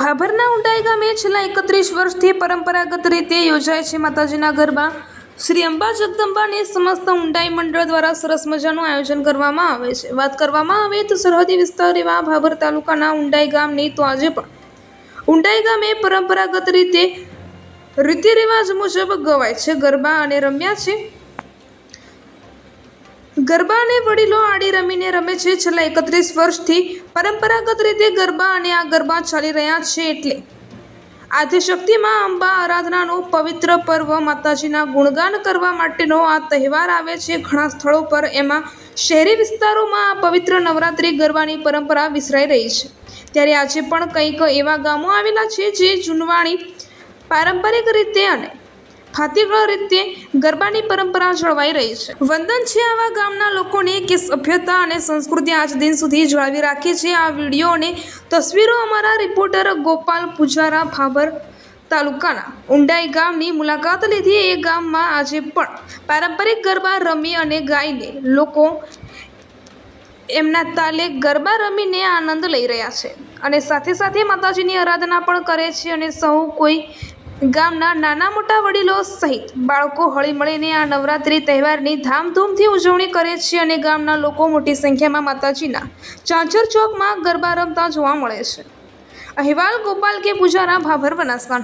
ભાભરના ઉંડાઈ ગામે છેલ્લા એકત્રીસ વર્ષથી પરંપરાગત રીતે યોજાય છે માતાજીના ગરબા. શ્રી અંબા જગદંબાને સમસ્ત ઉંડાઈ મંડળ દ્વારા સરસ મજાનું આયોજન કરવામાં આવે છે. વાત કરવામાં આવે તો સરહદી વિસ્તાર એવા ભાભર તાલુકાના ઊંડાઈ ગામની તો આજે પણ ઉંડાઈ ગામે પરંપરાગત રીતે રીતિ રિવાજ મુજબ ગવાય છે ગરબા અને રમ્યા છે. ગરબાને વડીલો આડી રમીને રમે છે. છેલ્લા એકત્રીસ વર્ષથી પરંપરાગત રીતે ગરબા અને આ ગરબા ચાલી રહ્યા છે એટલે આદ્યશક્તિમાં અંબા આરાધનાનો પવિત્ર પર્વ માતાજીના ગુણગાન કરવા માટેનો આ તહેવાર આવે છે. ઘણા સ્થળો પર એમાં શહેરી વિસ્તારોમાં આ પવિત્ર નવરાત્રિ ગરબાની પરંપરા વિસરાઈ રહી છે. ત્યારે આજે પણ કંઈક એવા ગામો આવેલા છે જે જૂનવાણી પારંપરિક રીતે અને ફાતીગળ રીતે ગરબાની પરંપરા જળવાઈ રહી છે. વંદન છે આવા ગામના લોકોને કે સભ્યતા અને સંસ્કૃતિ આજ દિન સુધી જાળવી રાખી છે. આ વીડિયો અને તસવીરો અમારા રિપોર્ટર ગોપાલ પૂજારા ભાભર તાલુકાના ઊંડાઈ ગામની મુલાકાત લીધી. એ ગામમાં આજે પણ પારંપરિક ગરબા રમી અને ગાઈને લોકો એમના તાલે ગરબા રમીને આનંદ લઈ રહ્યા છે. અને સાથે સાથે માતાજીની આરાધના પણ કરે છે અને સૌ કોઈ ગામના નાના મોટા વડીલો સહિત બાળકો હળી મળીને આ નવરાત્રિ તહેવારની ધામધૂમથી ઉજવણી કરે છે અને ગામના લોકો મોટી સંખ્યામાં માતાજીના ચાંચર ચોકમાં ગરબા રમતા જોવા મળે છે. અહેવાલ ગોપાલ કે પૂજારા ભાભર બનાસકાંઠા.